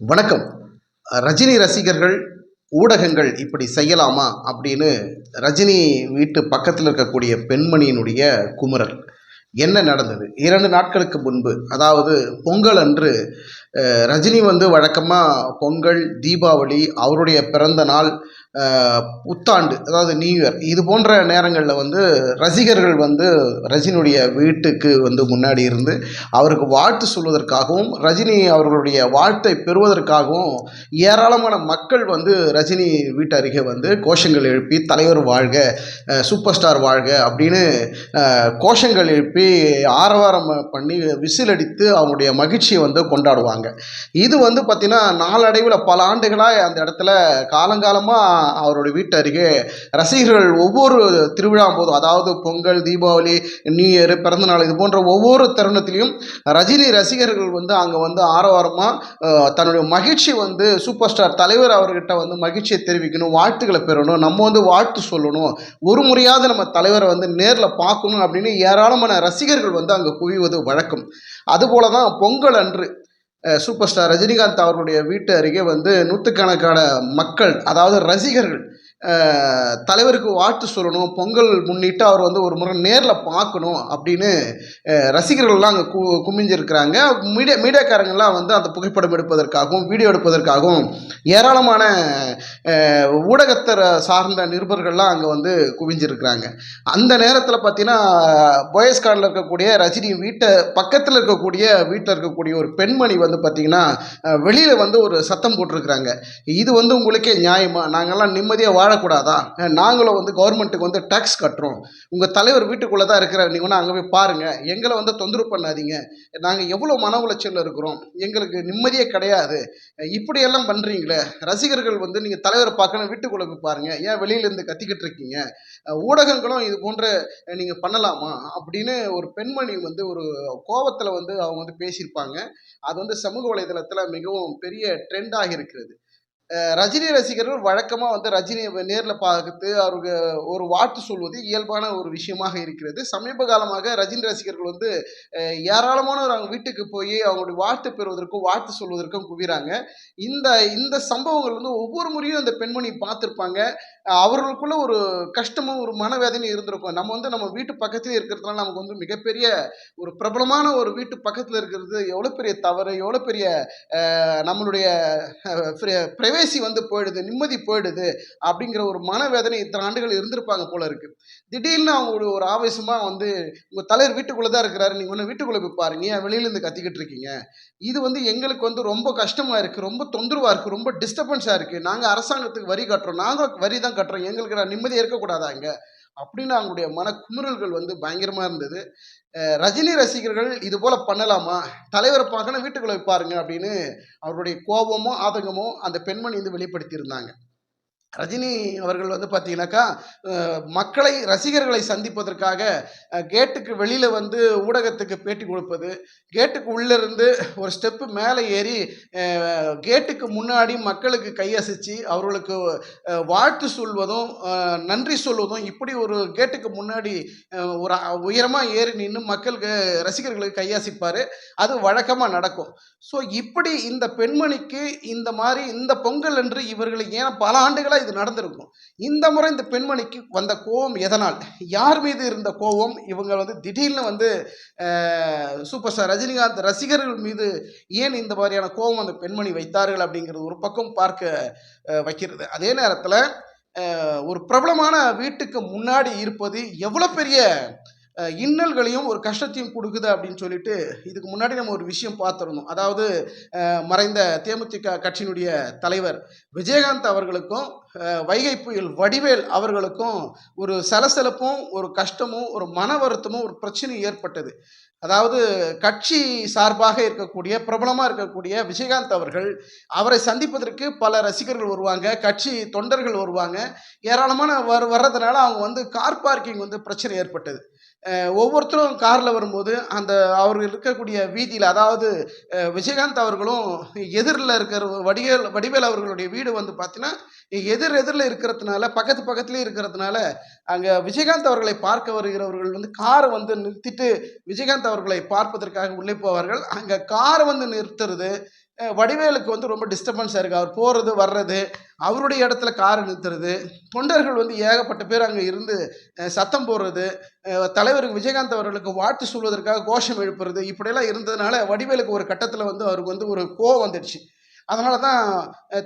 வணக்கம். ரஜினி ரசிகர்கள் ஊடகங்கள் இப்படி செய்யலாமா அப்படின்னு ரஜினி வீட்டு பக்கத்தில் இருக்கக்கூடிய பெண்மணியினுடைய குமுறல். என்ன நடந்தது? இரண்டு நாட்களுக்கு முன்பு அதாவது பொங்கல் அன்று ரஜினி வந்து வழக்கமாக பொங்கல் தீபாவளி அவருடைய பிறந்த நாள் புத்தாண்டு அதாவது நியூ இயர் இது போன்ற நேரங்களில் வந்து ரசிகர்கள் வந்து ரஜினியுடைய வீட்டுக்கு வந்து முன்னாடி இருந்து அவருக்கு வாழ்த்து சொல்வதற்காகவும் ரஜினி அவர்களுடைய வாழ்த்தை பெறுவதற்காகவும் ஏராளமான மக்கள் வந்து ரஜினி வீட்டு அருகே வந்து கோஷங்கள் எழுப்பி தலைவர் வாழ்க சூப்பர் ஸ்டார் வாழ்க அப்படின்னு கோஷங்கள் எழுப்பி ஆரவாரம் பண்ணி விசில் அடித்து அவங்களுடைய மகிழ்ச்சியை வந்து கொண்டாடுவாங்க. இது வந்து பார்த்திங்கன்னா நாளடைவில் பல ஆண்டுகளாக அந்த இடத்துல காலங்காலமாக அவருடைய வீட்டு அருகே ரசிகர்கள் ஒவ்வொரு திருவிழா போதும் அதாவது பொங்கல் தீபாவளி நியூ இயர் பிறந்தநாள் இது போன்ற ஒவ்வொரு தருணத்திலையும் ரஜினி ரசிகர்கள் வந்து அங்கே வந்து ஆரவாரமாக தன்னுடைய மகிழ்ச்சி வந்து சூப்பர் ஸ்டார் தலைவர் அவர்கிட்ட வந்து மகிழ்ச்சியை தெரிவிக்கணும் வாழ்த்துக்களை பெறணும் நம்ம வந்து வாழ்த்து சொல்லணும் ஒரு முறையாவது நம்ம தலைவரை வந்து நேரில் பார்க்கணும் அப்படின்னு ஏராளமான ரசிகர்கள் வந்து அங்கே குவிவது வழக்கம். அதுபோல தான் பொங்கல் அன்று சூப்பர் ஸ்டார் ரஜினிகாந்த் அவர்களுடைய வீட்டு அருகே வந்து நூற்றுக்கணக்கான மக்கள் அதாவது ரசிகர்கள் தலைவருக்கு வாழ்த்து சொல்லணும் பொங்கல் முன்னிட்டு அவர் வந்து ஒரு முறை நேரில் பார்க்கணும் அப்படின்னு ரசிகர்கள்லாம் அங்கே கு குமிஞ்சிருக்கிறாங்க. மீடியா மீடியாக்காரங்கள்லாம் வந்து அந்த புகைப்படம் எடுப்பதற்காகவும் வீடியோ எடுப்பதற்காகவும் ஏராளமான ஊடகத்தர சார்ந்த நிருபர்கள்லாம் அங்கே வந்து குவிஞ்சிருக்கிறாங்க. அந்த நேரத்தில் பார்த்தீங்கன்னா போயஸ்கார்டில் இருக்கக்கூடிய ரஜினி வீட்டை பக்கத்தில் இருக்கக்கூடிய வீட்டில் இருக்கக்கூடிய ஒரு பெண்மணி வந்து பார்த்தீங்கன்னா வெளியில் வந்து ஒரு சத்தம் போட்டிருக்கிறாங்க. இது வந்து உங்களுக்கே நியாயமா? நாங்கள்லாம் நிம்மதியாக வாழக்கூடாதா? நாங்களும் வந்து கவர்மெண்ட்டுக்கு வந்து டேக்ஸ் கட்டுறோம். உங்கள் தலைவர் வீட்டுக்குள்ளே தான் இருக்கிற நீங்கள் வேணால் அங்கே போய் பாருங்கள் எங்களை வந்து தொந்தரவு பண்ணாதீங்க. நாங்கள் எவ்வளோ மன உளைச்சலில் இருக்கிறோம். எங்களுக்கு நிம்மதியே கிடையாது. இப்படியெல்லாம் பண்ணுறீங்களே ரசிகர்கள் வந்து நீங்கள் தலைவரை பார்க்கணும் வீட்டுக்குள்ளே போய் பாருங்கள் ஏன் வெளியிலேருந்து கத்திக்கிட்டு இருக்கீங்க? ஊடகங்களும் இது போன்ற நீங்கள் பண்ணலாமா? அப்படின்னு ஒரு பெண்மணி வந்து ஒரு கோவத்தில் வந்து அவங்க வந்து பேசியிருப்பாங்க. அது வந்து சமூக வலைதளத்தில் மிகவும் பெரிய ட்ரெண்டாக இருக்கிறது. ரஜினி ரசிகர்கள் வழக்கமாக வந்து ரஜினியை நேரில் பார்த்து அவருக்கு ஒரு வாழ்த்து சொல்வது இயல்பான ஒரு விஷயமாக இருக்கிறது. சமீப காலமாக ரஜினி ரசிகர்கள் வந்து ஏராளமான ஏராளமானவர் அவங்க வீட்டுக்கு போய் அவங்களுடைய வாழ்த்து பெறுவதற்கும் வாழ்த்து சொல்வதற்கும் குவிறாங்க. இந்த இந்த சம்பவங்கள் வந்து ஒவ்வொரு முறையும் அந்த பெண்மணி பார்த்துருப்பாங்க. அவர்களுக்குள்ள ஒரு கஷ்டமும் ஒரு மனவேதனையும் இருந்திருக்கும். நம்ம வந்து நம்ம வீட்டு பக்கத்தில் இருக்கிறதுனால நமக்கு வந்து மிகப்பெரிய ஒரு பிரபலமான ஒரு வீட்டு பக்கத்தில் இருக்கிறது எவ்வளோ பெரிய தவறு எவ்வளோ பெரிய நம்மளுடைய நம்மளுடைய பிரைவேசி வந்து போயிடுது நிம்மதி போயிடுது அப்படிங்கிற ஒரு மனவேதனை இத்தனை ஆண்டுகள் இருந்திருப்பாங்க போல இருக்கு. திடீர்னு அவங்க ஒரு ஆவேசமா ஆவேசமாக வந்து உங்கள் தலைவர் வீட்டுக்குள்ளே தான் இருக்கிறாரு நீங்கள் ஒன்று வீட்டுக்குள்ளே போய் பாருங்க ஏன் வெளியிலேருந்து கத்திக்கிட்டு இருக்கீங்க? இது வந்து எங்களுக்கு வந்து ரொம்ப கஷ்டமாக இருக்குது ரொம்ப தொந்தரவாக இருக்குது ரொம்ப டிஸ்டர்பன்ஸா இருக்குது நாங்கள் அரசாங்கத்துக்கு வரி கட்டுறோம் நாங்கள் வரி தான் கட்டுறோம் எங்களுக்கு நான் நிம்மதியாக இருக்கக்கூடாதா இங்கே? அப்படின்னு அவங்களுடைய மன குமுறல்கள் வந்து பயங்கரமாக இருந்தது. ரஜினி ரசிகர்கள் இது போல பண்ணலாமா? தலைவர் பார்க்கணும் வீட்டுக்குள்ள வைப்பாருங்க அப்படின்னு அவருடைய கோபமோ ஆதங்கமோ அந்த பெண்மணி வந்து வெளிப்படுத்தியிருந்தாங்க. ரஜினி அவர்கள் வந்து பார்த்தீங்கன்னாக்கா மக்களை ரசிகர்களை சந்திப்பதற்காக கேட்டுக்கு வெளியில் வந்து ஊடகத்துக்கு பேட்டி கொடுப்பது கேட்டுக்கு உள்ளே இருந்து ஒரு ஸ்டெப்பு மேலே ஏறி கேட்டுக்கு முன்னாடி மக்களுக்கு கையசிச்சு அவர்களுக்கு வாழ்த்து சொல்வதும் நன்றி சொல்வதும் இப்படி ஒரு கேட்டுக்கு முன்னாடி ஒரு உயரமாக ஏறி நின்று மக்களுக்கு ரசிகர்களுக்கு கையாசிப்பார். அது வழக்கமாக நடக்கும். ஸோ இப்படி இந்த பெண்மணிக்கு இந்த மாதிரி இந்த பொங்கல் அன்று இவர்களுக்கு ஏன் பல ஆண்டுகளாக இது நடந்திருக்கும். இந்த முறை இந்த பெண்மணிக்கு வந்த கோபம் எதனால்? யார் மீது இருந்த கோபம்? இவங்க வந்து திடீர்னு வந்து சூப்பர் ஸ்டார் ரஜினிகாந்த் ரசிகர்கள் மீது ஏன் இந்த மாதிரியான கோபம் அந்த பெண்மணி வைத்தார்கள் அப்படிங்கிறது ஒரு பக்கம் பார்க்க வைக்கிறது. அதே நேரத்தில் ஒரு பிரபலமான வீட்டுக்கு முன்னாடி இருப்பது எவ்வளோ பெரிய இன்னல்களையும் ஒரு கஷ்டத்தையும் கொடுக்குது அப்படின்னு சொல்லிட்டு இதுக்கு முன்னாடி நம்ம ஒரு விஷயம் பார்த்துருந்தோம். அதாவது மறைந்த தேமுதிக கட்சியினுடைய தலைவர் விஜயகாந்த் அவர்களுக்கும் வைகை புயல் வடிவேல் அவர்களுக்கும் ஒரு சலசலப்பும் ஒரு கஷ்டமும் ஒரு மன வருத்தமும் ஒரு பிரச்சனையும் ஏற்பட்டது. அதாவது கட்சி சார்பாக இருக்கக்கூடிய பிரபலமாக இருக்கக்கூடிய விஜயகாந்த் அவர்கள் அவரை சந்திப்பதற்கு பல ரசிகர்கள் வருவாங்க கட்சி தொண்டர்கள் வருவாங்க. ஏராளமான வர வர்றதுனால அவங்க வந்து கார் பார்க்கிங் வந்து பிரச்சனை ஏற்பட்டது. ஒவ்வொருத்தரும் காரில் வரும்போது அந்த அவர்கள் இருக்கக்கூடிய வீதியில் அதாவது விஜயகாந்த் அவர்களும் எதிரில் இருக்கிற வடிவேல் வடிவேல் அவர்களுடைய வீடு வந்து பார்த்தீங்கன்னா எதிர் எதிரில் இருக்கிறதுனால பக்கத்து பக்கத்துலேயே இருக்கிறதுனால அங்கே விஜயகாந்த் அவர்களை பார்க்க வருகிறவர்கள் வந்து காரை வந்து நிறுத்திட்டு விஜயகாந்த் அவர்களை பார்ப்பதற்காக உள்ளே போவார்கள். அங்கே காரை வந்து நிறுத்துறது வடிவேலுக்கு வந்து ரொம்ப டிஸ்டர்பன்ஸாக இருக்குது அவர் போகிறது வர்றது அவருடைய இடத்துல காரை நிறுத்துறது தொண்டர்கள் வந்து ஏகப்பட்ட பேர் அங்கே இருந்து சத்தம் போடுறது தலைவருக்கு விஜயகாந்த் அவர்களுக்கு வாழ்த்து சொல்வதற்காக கோஷம் எழுப்புறது இப்படியெல்லாம் இருந்ததுனால வடிவேலுக்கு ஒரு கட்டத்தில் வந்து அவருக்கு வந்து ஒரு கோவம் வந்துடுச்சு. அதனால தான்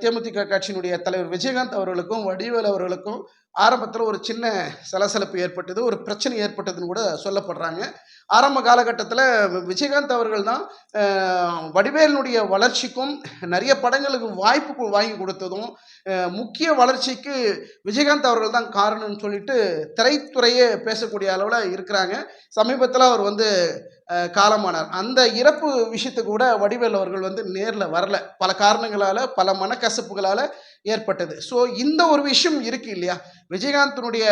தேமுதிக கட்சியினுடைய தலைவர் விஜயகாந்த் அவர்களுக்கும் வடிவேல் அவர்களுக்கும் ஆரம்பத்தில் ஒரு சின்ன சலசலப்பு ஏற்பட்டது ஒரு பிரச்சனை ஏற்பட்டதுன்னு கூட சொல்லப்படுறாங்க. ஆரம்ப காலகட்டத்தில் விஜயகாந்த் அவர்கள் தான் வடிவேலினுடைய வளர்ச்சிக்கும் நிறைய படங்களுக்கு வாய்ப்பு வாங்கி கொடுத்ததும் முக்கிய வளர்ச்சிக்கு விஜயகாந்த் அவர்கள் தான் காரணம்னு சொல்லிட்டு திரைத்துறையே பேசக்கூடிய அளவில் இருக்கிறாங்க. சமீபத்தில் அவர் வந்து காலமானார். அந்த இறப்பு விஷயத்துக்கு கூட வடிவேல் அவர்கள் வந்து நேரில் வரல. பல காரணங்களால் பல மனக்கசப்புகளால் ஏற்பட்டது. ஸோ இந்த ஒரு விஷயம் இருக்கு இல்லையா? விஜயகாந்தினுடைய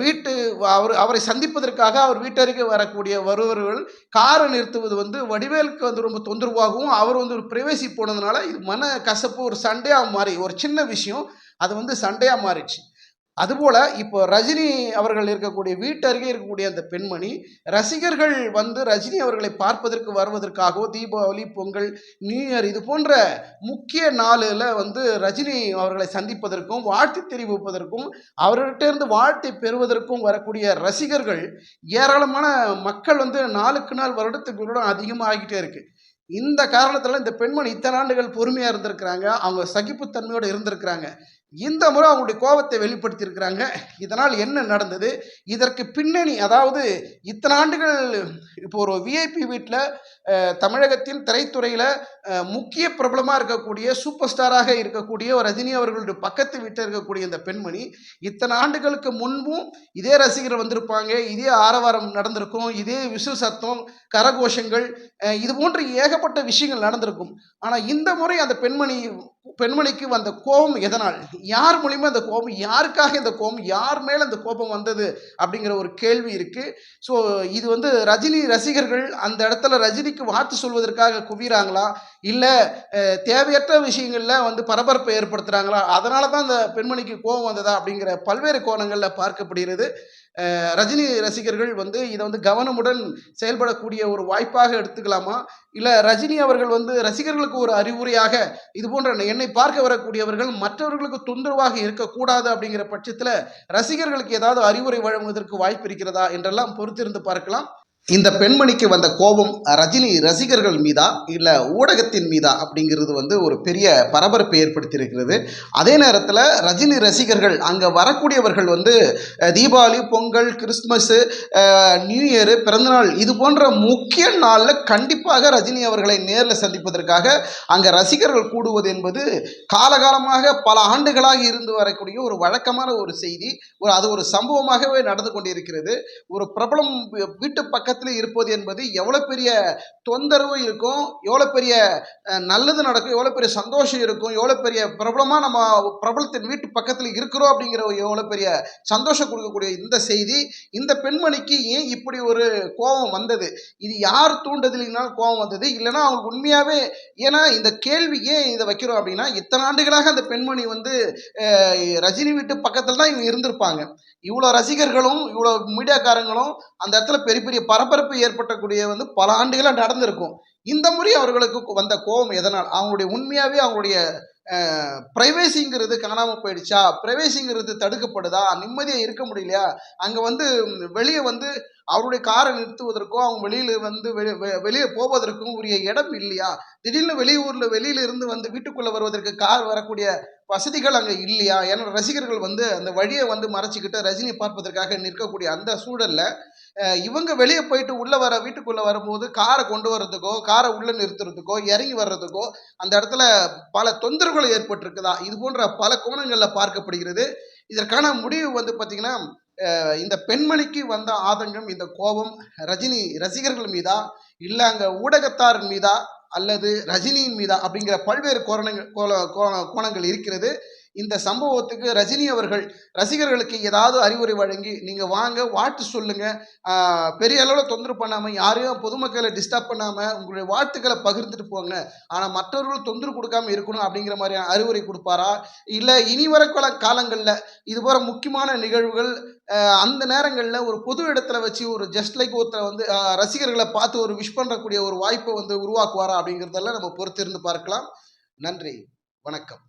வீட்டு அவர் அவரை சந்திப்பதற்காக அவர் வீட்டருக்கு வரக்கூடிய வருவர்கள் காரை நிறுத்துவது வந்து வடிவேலுக்கு வந்து ரொம்ப தொந்தரவாகவும் அவர் வந்து ஒரு பிரைவேசி போனதுனால இது மன கசப்பு ஒரு சண்டையாக மாறி ஒரு சின்ன விஷயம் அது வந்து சண்டையாக மாறிடுச்சு. அதுபோல் இப்போ ரஜினி அவர்கள் இருக்கக்கூடிய வீட்டு அருகே இருக்கக்கூடிய அந்த பெண்மணி ரசிகர்கள் வந்து ரஜினி அவர்களை பார்ப்பதற்கு வருவதற்காகவோ தீபாவளி பொங்கல் நியூ இயர் இது போன்ற முக்கிய நாளில் வந்து ரஜினி அவர்களை சந்திப்பதற்கும் வாழ்த்து தெரிவிப்பதற்கும் அவர்கிட்டேருந்து வாழ்த்தை பெறுவதற்கும் வரக்கூடிய ரசிகர்கள் ஏராளமான மக்கள் வந்து நாளுக்கு நாள் வருடத்துக்கு வருடம் அதிகமாகிட்டே இருக்குது இந்த காரணத்தில் இந்த பெண்மணி இத்தனை ஆண்டுகள் பொறுமையாக இருந்திருக்கிறாங்க அவங்க சகிப்புத்தன்மையோடு இருந்திருக்கிறாங்க. இந்த முறை அவங்களுடைய கோபத்தை வெளிப்படுத்தியிருக்கிறாங்க. இதனால் என்ன நடந்தது? இதற்கு பின்னணி அதாவது இத்தனை ஆண்டுகள் இப்போ ஒரு விஐபி வீட்டில் தமிழகத்தின் திரைத்துறையில் முக்கிய பிரபலமாக இருக்கக்கூடிய சூப்பர் ஸ்டாராக இருக்கக்கூடிய ஒரு ரஜினி அவர்களுடைய பக்கத்து வீட்டில் இருக்கக்கூடிய இந்த பெண்மணி இத்தனை ஆண்டுகளுக்கு முன்பும் இதே ரசிகர் வந்திருப்பாங்க. இதே ஆரவாரம் நடந்திருக்கும். இதே விசு சத்தம் கரகோஷங்கள் இது போன்ற ஏகப்பட்ட விஷயங்கள் நடந்திருக்கும். ஆனால் இந்த முறை அந்த பெண்மணி பெண்மணிக்கு வந்த கோபம் எதனால்? யார் மூலியமாக அந்த கோபம்? யாருக்காக இந்த கோபம்? யார் மேல அந்த கோபம் வந்தது? அப்படிங்கிற ஒரு கேள்வி இருக்கு. ஸோ இது வந்து ரஜினி ரசிகர்கள் அந்த இடத்துல ரஜினிக்கு வாழ்த்து சொல்வதற்காக குவிறாங்களா இல்லை தேவையற்ற விஷயங்களில் வந்து பரபரப்பை ஏற்படுத்துகிறாங்களா அதனால தான் அந்த பெண்மணிக்கு கோபம் வந்ததா? அப்படிங்கிற பல்வேறு கோணங்களில் பார்க்கப்படுகிறது. ரஜினி ரசிகர்கள் வந்து இதை வந்து கவனமுடன் செயல்படக்கூடிய ஒரு வாய்ப்பாக எடுத்துக்கலாமா? இல்லை ரஜினி அவர்கள் வந்து ரசிகர்களுக்கு ஒரு அறிவுரையாக இது போன்ற என்னை பார்க்க வரக்கூடியவர்கள் மற்றவர்களுக்கு தொந்தரவாக இருக்கக்கூடாது அப்படிங்கிற பட்சத்தில் ரசிகர்களுக்கு ஏதாவது அறிவுரை வழங்குவதற்கு வாய்ப்பு இருக்கிறதா என்றெல்லாம் பொறுத்திருந்து பார்க்கலாம். இந்த பெண்மணிக்கு வந்த கோபம் ரஜினி ரசிகர்கள் மீதா இல்லை ஊடகத்தின் மீதா அப்படிங்கிறது வந்து ஒரு பெரிய பரபரப்பை ஏற்படுத்தியிருக்கிறது. அதே நேரத்தில் ரஜினி ரசிகர்கள் அங்கே வரக்கூடியவர்கள் வந்து Deepavali Pongal Christmas new year பிறந்தநாள் இது போன்ற முக்கிய நாளில் கண்டிப்பாக ரஜினி அவர்களை நேரில் சந்திப்பதற்காக அங்கே ரசிகர்கள் கூடுவது என்பது காலகாலமாக பல ஆண்டுகளாக இருந்து வரக்கூடிய ஒரு வழக்கமான ஒரு செய்தி. ஒரு அது ஒரு சம்பவமாகவே நடந்து கொண்டிருக்கிறது. ஒரு பிரபலம் வீட்டு பக்கத்தில் இருப்பது என்பது எவ்வளோ பெரிய தொந்தரவு இருக்கும் எவ்வளோ பெரிய நல்லது நடக்கும் எவ்வளோ பெரிய சந்தோஷம் இருக்கும் எவ்வளோ பெரிய பிரபலமாக நம்ம பிரபலத்தின் வீட்டு பக்கத்தில் இருக்கிறோம் அப்படிங்கிற ஒரு எவ்வளோ பெரிய சந்தோஷம் கொடுக்கக்கூடிய இந்த செய்தி. இந்த பெண்மணிக்கு ஏன் இப்படி ஒரு கோபம் வந்தது? இது யார் தூண்டுதலினால் கோபம் வந்தது? இல்லைன்னா அவங்க உண்மையாகவே ஏன்னா இந்த கேள்வி ஏன் இதை வைக்கிறோம் அப்படின்னா இத்தனை ஆண்டுகளாக அந்த பெண்மணி வந்து ரஜினி வீட்டு பக்கத்தில் தான் இவங்க இருந்திருப்பாங்க. இவ்வளோ ரசிகர்களும் இவ்வளோ மீடியாக்காரங்களும் அந்த இடத்துல பெரிய பெரிய பரபரப்பு ஏற்பட்டக்கூடிய வந்து பல ஆண்டுகளாக நடந்திருக்கும். இந்த முறை அவர்களுக்கு வந்த கோபம் எதனால்? அவங்களுடைய உண்மையாகவே அவங்களுடைய ப்ரைவேசிங்கிறது காணாமல் போயிடுச்சா? ப்ரைவேசிங்கிறது தடுக்கப்படுதா? நிம்மதியாக இருக்க முடியலையா? அங்கே வந்து வெளியே வந்து அவருடைய காரை நிறுத்துவதற்கோ அவங்க வெளியில் வந்து வெ- வெளியே போவதற்கும் உரிய இடம் இல்லையா? திடீர்னு வெளியூரில் வெளியில இருந்து வந்து வீட்டுக்குள்ளே வருவதற்கு கார் வரக்கூடிய வசதிகள் அங்கே இல்லையா? ஏன்னா ரசிகர்கள் வந்து அந்த வழியை வந்து மறைச்சிக்கிட்டு ரஜினி பார்ப்பதற்காக நிற்கக்கூடிய அந்த சூழல்ல இவங்க வெளியே போயிட்டு உள்ளே வர வீட்டுக்குள்ளே வரும்போது காரை கொண்டு வர்றதுக்கோ காரை உள்ளே நிறுத்துறதுக்கோ இறங்கி வர்றதுக்கோ அந்த இடத்துல பல தொந்தரவுகள் ஏற்பட்டிருக்குதா? இது போன்ற பல கோணங்களில் பார்க்கப்படுகிறது. இதற்கான முடிவு வந்து பார்த்திங்கன்னா இந்த பெண்மணிக்கு வந்த ஆதங்கம் இந்த கோபம் ரஜினி ரசிகர்கள் மீதா இல்லை அங்கே ஊடகத்தாரின் மீதா அல்லது ரஜினியின் மீதா அப்படிங்கிற பல்வேறு கோரணங்கள் கோல- கோண- கோணங்கள் இருக்கிறது. இந்த சம்பவத்துக்கு ரஜினி அவர்கள் ரசிகர்களுக்கு ஏதாவது அறிவுரை வழங்கி நீங்கள் வாங்க வாழ்த்து சொல்லுங்கள் பெரிய அளவில் தொந்தரவு பண்ணாமல் யாரையும் பொதுமக்களை டிஸ்டர்ப் பண்ணாமல் உங்களுடைய வாழ்த்துக்களை பகிர்ந்துட்டு போங்க. ஆனால் மற்றவர்கள் தொந்தரவு கொடுக்காம இருக்கணும் அப்படிங்கிற மாதிரியான அறிவுரை கொடுப்பாரா? இல்லை இனி வரக்குள்ள காலங்களில் இது போகிற முக்கியமான நிகழ்வுகள் அந்த நேரங்களில் ஒரு பொது இடத்துல வச்சு ஒரு ஜஸ்ட் லைக் ஒருத்தர் வந்து ரசிகர்களை பார்த்து ஒரு விஷ் பண்ணக்கூடிய ஒரு வாய்ப்பை வந்து உருவாக்குவாரா அப்படிங்கிறதெல்லாம் நம்ம பொறுத்திருந்து பார்க்கலாம். நன்றி. வணக்கம்.